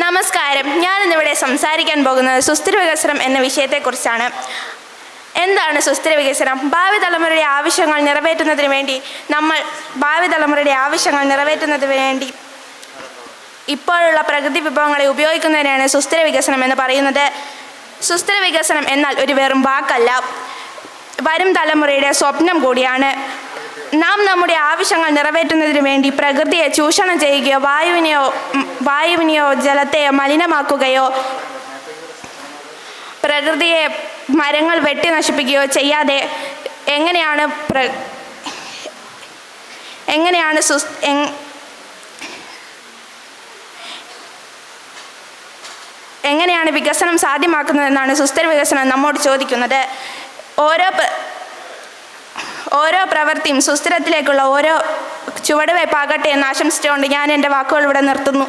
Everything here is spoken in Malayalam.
നമസ്കാരം. ഞാൻ ഇന്നിവിടെ സംസാരിക്കാൻ പോകുന്നത് സുസ്ഥിര വികസനം എന്ന വിഷയത്തെക്കുറിച്ചാണ്. എന്താണ് സുസ്ഥിര വികസനം? ഭാവി തലമുറയുടെ ആവശ്യങ്ങൾ നിറവേറ്റുന്നതിന് വേണ്ടി നമ്മൾ ഭാവി തലമുറയുടെ ആവശ്യങ്ങൾ നിറവേറ്റുന്നതിന് വേണ്ടി ഇപ്പോഴുള്ള പ്രകൃതി വിഭവങ്ങളെ ഉപയോഗിക്കുന്നതിനാണ് സുസ്ഥിര വികസനം എന്ന് പറയുന്നത്. സുസ്ഥിര വികസനം എന്നാൽ ഒരു വെറും വാക്കല്ല. വരും തലമുറയുടെ സ്വപ്നം കൂടിയാണ്. നാം നമ്മുടെ ആവശ്യങ്ങൾ നിറവേറ്റുന്നതിന് വേണ്ടി പ്രകൃതിയെ ചൂഷണം ചെയ്യുകയോ വായുവിനെയോ വായുവിനെയോ ജലത്തെയോ മലിനമാക്കുകയോ പ്രകൃതിയെ മരങ്ങൾ വെട്ടി നശിപ്പിക്കുകയോ ചെയ്യാതെ എങ്ങനെയാണ് പ്ര എങ്ങനെയാണ് എങ്- എങ്ങനെയാണ് വികസനം സാധ്യമാക്കുന്നതെന്നാണ് സുസ്ഥിര വികസനം നമ്മോട് ചോദിക്കുന്നത്. ഓരോ ഓരോ പ്രവൃത്തിയും സുസ്ഥിരത്തിലേക്കുള്ള ഓരോ ചുവടുവയ്പ്പാകട്ടെ എന്ന് ആശംസിച്ചുകൊണ്ട് ഞാൻ എന്റെ വാക്കുകൾ ഇവിടെ നിർത്തുന്നു.